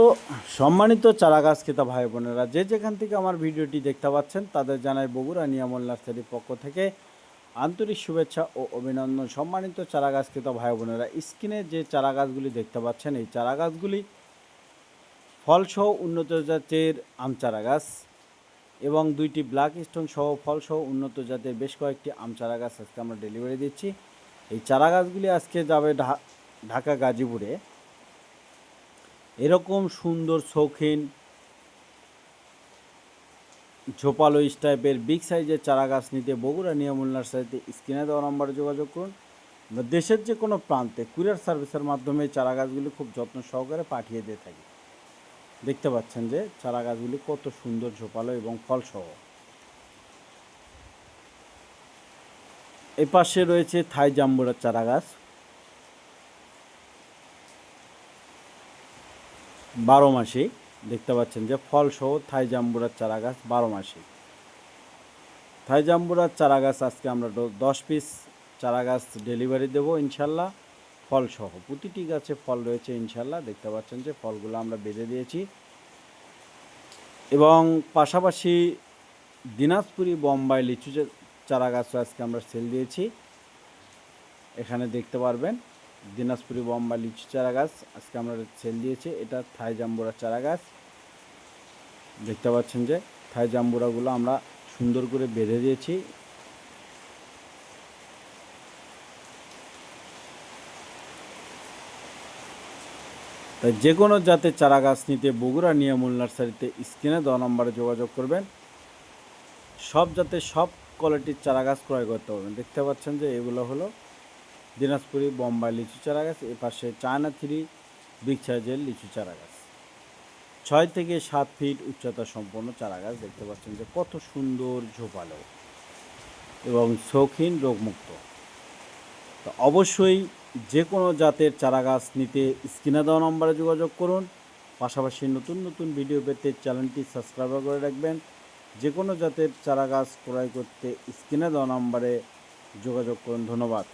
তো সম্মানিত চারা গাছ ক্রেতা ভাই বোনেরা, যে যেখান থেকে আমার ভিডিওটি দেখতে পাচ্ছেন, তাদের জানাই বগুড়া নিয়ামল নার্সারির পক্ষ থেকে আন্তরিক শুভেচ্ছা ও অভিনন্দন। সম্মানিত চারা গাছ ক্রেতা ভাই বোনেরা, স্ক্রিনে যে চারা গাছগুলি দেখতে পাচ্ছেন, এই চারা গাছগুলি ফলসহ উন্নত জাতের আম চারা গাছ এবং দুইটি ব্ল্যাক স্টোন সহ ফলসহ উন্নত জাতের বেশ কয়েকটি আম চারা গাছ আজকে আমরা ডেলিভারি দিচ্ছি। এই চারা গাছগুলি আজকে যাবে ঢাকা গাজীপুরে। এরকম সুন্দর শৌখিন, ঝোপালো টাইপের বিগ সাইজের চারা গাছ নিতে বগুড়া নিয়মুল নার্সারিতে স্ক্রিনে দেওয়া নম্বরে যোগাযোগ করুন। দেশের যে কোনো প্রান্তে কুরিয়ার সার্ভিসের মাধ্যমে চারা গাছগুলি খুব যত্ন সহকারে পাঠিয়ে দিয়ে থাকি। দেখতে পাচ্ছেন যে চারা গাছগুলি কত সুন্দর ঝোপালো এবং ফলসহ। এই পাশে রয়েছে থাই জাম্বুরার চারা গাছ। বারো মাসে, দেখতে পাচ্ছেন যে ফল সহ থাই জাম্বুরার চারা গাছ বারো মাসে। থাই জাম্বুরার চারা গাছ আজকে আমরা দশ পিস চারা গাছ ডেলিভারি দেবো ইনশাল্লাহ ফল সহ প্রতিটি গাছে ফল রয়েছে ইনশাল্লাহ, দেখতে পাচ্ছেন যে ফলগুলো আমরা বেঁধে দিয়েছি। এবং পাশাপাশি দিনাজপুরি বোম্বাই লিচু চারা গাছও আজকে আমরা সেল দিয়েছি। এখানে দেখতে পারবেন দিনাজপুরি বোম্বাই লিচু চারা গাছ আজকে আমরা সেল দিয়েছি, এটা থাই জাম্বুরা চারা গাছ দেখতে পাচ্ছেন যে থাই জাম্বুরাগুলো আমরা সুন্দর করে বেঁধে দিয়েছি। তাই যে কোনো জাতের চারা গাছ নিতে বগুড়া নিয়ামুল নার্সারিতে স্ক্রিনে দেওয়া নম্বরে যোগাযোগ করবেন। সব জাতের সব কোয়ালিটির চারা গাছ ক্রয় করতে পারবেন। দেখতে পাচ্ছেন যে এগুলো হলো দিনাজপুরি বোম্বাই লিচু চারা গাছ এ পাশে চায়না থ্রি, বিগ সাইজের লিচু চারা গাছ ছয় থেকে সাত ফিট উচ্চতা সম্পন্ন চারা গাছ দেখতে পাচ্ছেন যে কত সুন্দর ঝোপালো এবং শৌখিন রোগমুক্ত। তো অবশ্যই যে কোনো জাতের চারা গাছ নিতে স্ক্রিনে দেওয়া নম্বরে যোগাযোগ করুন। পাশাপাশি নতুন নতুন ভিডিও পেতে চ্যানেলটি সাবস্ক্রাইব করে রাখবেন। যে কোনো জাতের চারা গাছ ক্রয় করতে স্ক্রিনে দেওয়া নম্বরে যোগাযোগ করুন। ধন্যবাদ।